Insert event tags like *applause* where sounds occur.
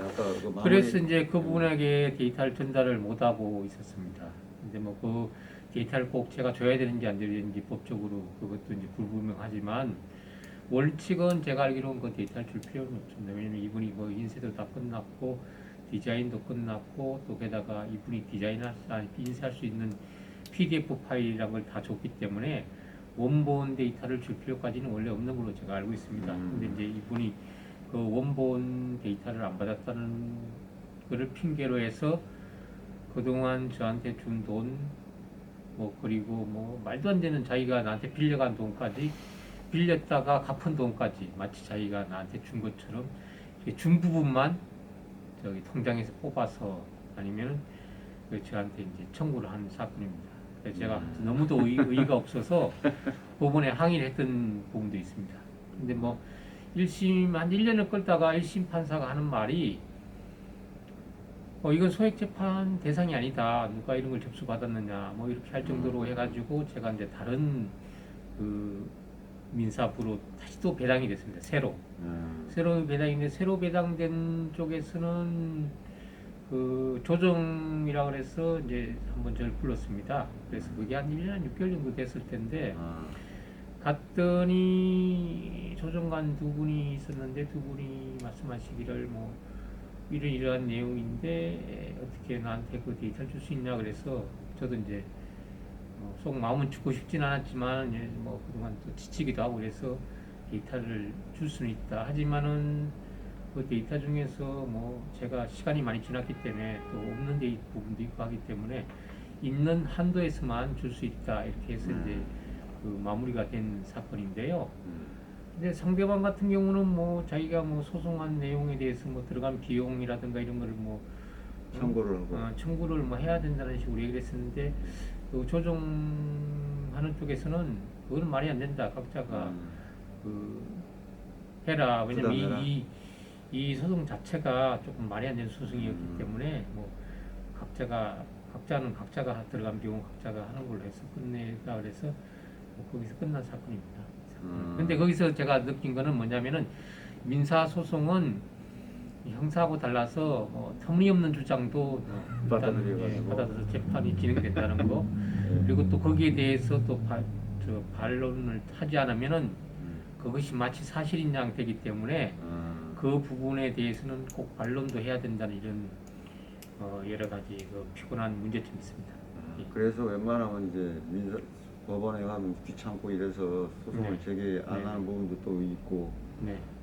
아까 그 마무리- 그래서 이제 그분에게 데이터를 전달을 못하고 있었습니다. 근데 뭐 그 데이터를 꼭 제가 줘야 되는지 안 되는지 법적으로 그것도 이제 불분명하지만 원칙은 제가 알기로는 그 데이터를 줄 필요는 없습니다. 왜냐면 이분이 그 인쇄도 다 끝났고 디자인도 끝났고 또 게다가 이분이 디자인할 수, 아니, 인쇄할 수 있는 PDF 파일이란 걸 다 줬기 때문에 원본 데이터를 줄 필요까지는 원래 없는 걸로 제가 알고 있습니다. 음. 근데 이제 이분이 그 원본 데이터를 안 받았다는 거를 핑계로 해서 그동안 저한테 준 돈, 뭐 그리고 뭐 말도 안 되는 자기가 나한테 빌려간 돈까지 빌렸다가 갚은 돈까지 마치 자기가 나한테 준 것처럼 준 부분만 저기 통장에서 뽑아서 아니면은 그 저한테 이제 청구를 한 사건입니다. 그래서 제가 음. 너무도 의, 의가 없어서 *laughs* 법원에 항의를 했던 부분도 있습니다. 근데 뭐 1심 한 1년을 끌다가 1심 판사가 하는 말이 어 이건 소액 재판 대상이 아니다. 누가 이런 걸 접수받았느냐. 뭐 이렇게 할 정도로 해가지고 제가 이제 다른 그 민사부로 다시 또 배당이 됐습니다. 새로. 음. 새로 배당인데 새로 배당된 쪽에서는 그 조정이라 그래서 이제 한번 저를 불렀습니다. 그래서 그게 한 1년 6개월 정도 됐을 텐데 아, 갔더니 조정관 두 분이 있었는데 두 분이 말씀하시기를 뭐 이런 이러한 내용인데 어떻게 나한테 그 데이터를 줄 수 있냐 그래서 저도 이제 어, 속 마음은 죽고 싶진 않았지만 이제 뭐 그동안 또 지치기도 하고 그래서 데이터를 줄 수는 있다 하지만은 그 데이터 중에서 뭐 제가 시간이 많이 지났기 때문에 또 없는 데이 부분도 있고 하기 때문에 있는 한도에서만 줄 수 있다 이렇게 해서 음. 이제 그 마무리가 된 사건인데요. 음. 근데 상대방 같은 경우는 뭐 자기가 뭐 소송한 내용에 대해서 뭐 들어간 비용이라든가 이런 거를 뭐 청구를 하고 어, 청구를 뭐 해야 된다는 식으로 얘기를 했었는데 그 조정하는 쪽에서는 그거는 말이 안 된다. 각자가 음. 그 해라. 왜냐면 부담해라. 이, 이, 이 소송 자체가 조금 말이 안 되는 소송이었기 음. 때문에 뭐 각자가 각자는 각자가 들어간 비용 각자가 하는 걸로 해서 끝내자 그래서 뭐 거기서 끝난 사건입니다. 음. 근데 거기서 제가 느낀 거는 뭐냐면은 민사 소송은 형사하고 달라서 뭐 터무니없는 주장도 일단, 받아들여가지고. 예, 받아들여 재판이 진행된다는 거 예. 그리고 또 거기에 대해서 또 바, 저 반론을 하지 않으면은 음. 그것이 마치 사실인 양 되기 때문에 아, 그 부분에 대해서는 꼭 반론도 해야 된다는 이런 어, 여러 가지 그 피곤한 문제점이 있습니다. 아, 예. 그래서 웬만하면 이제 민사 법원에 가면 귀찮고 이래서 소송을 네. 제기 안 네. 하는 부분도 또 있고 네.